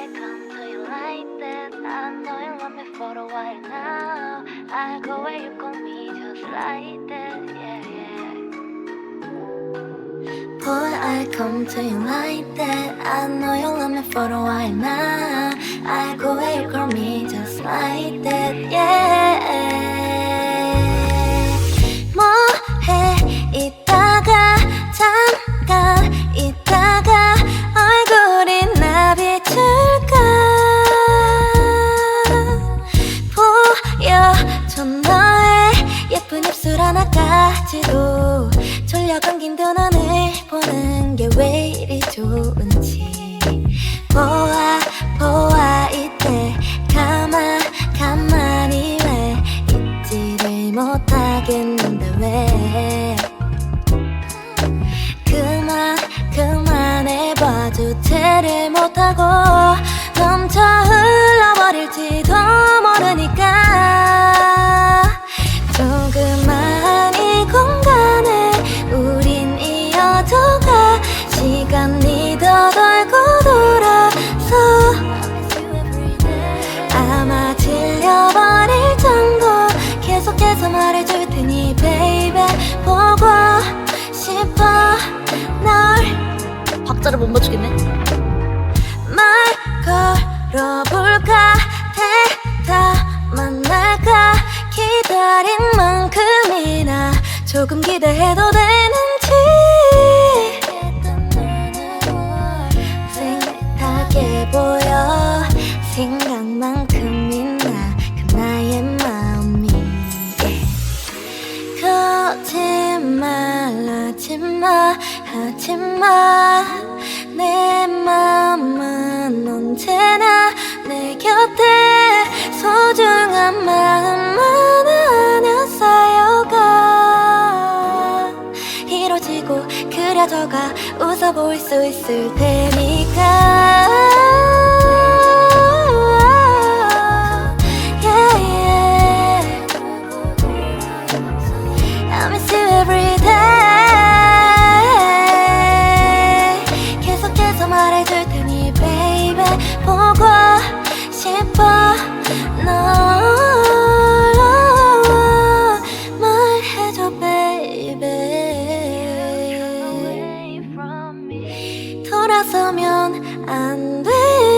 I come to you like that? I know you love me for a while now. I go where you call me just like that, yeah, yeah. Boy, I come to you like that. I know you love me for a while now. 지도 졸려 감긴 두 눈을 보는 게 왜 이리 좋은지. 보아 보아 이때 가만 가만히 왜 있지를 못하겠는데 왜? 그만 그만해봐도 죄를 못하고 박자를 못 맞추겠네. 말 걸어볼까? 대답 만날까? 기다린 만큼이나 조금 기대해도 되는지. 생각해 보여. 생각만큼이나 그 나의 마음이. 거짓말 하지마 하지마 한 마음만 하나 쌓여가 이뤄지고 그려져가 웃어 보일 수 있을 테니까 일어서면 안돼.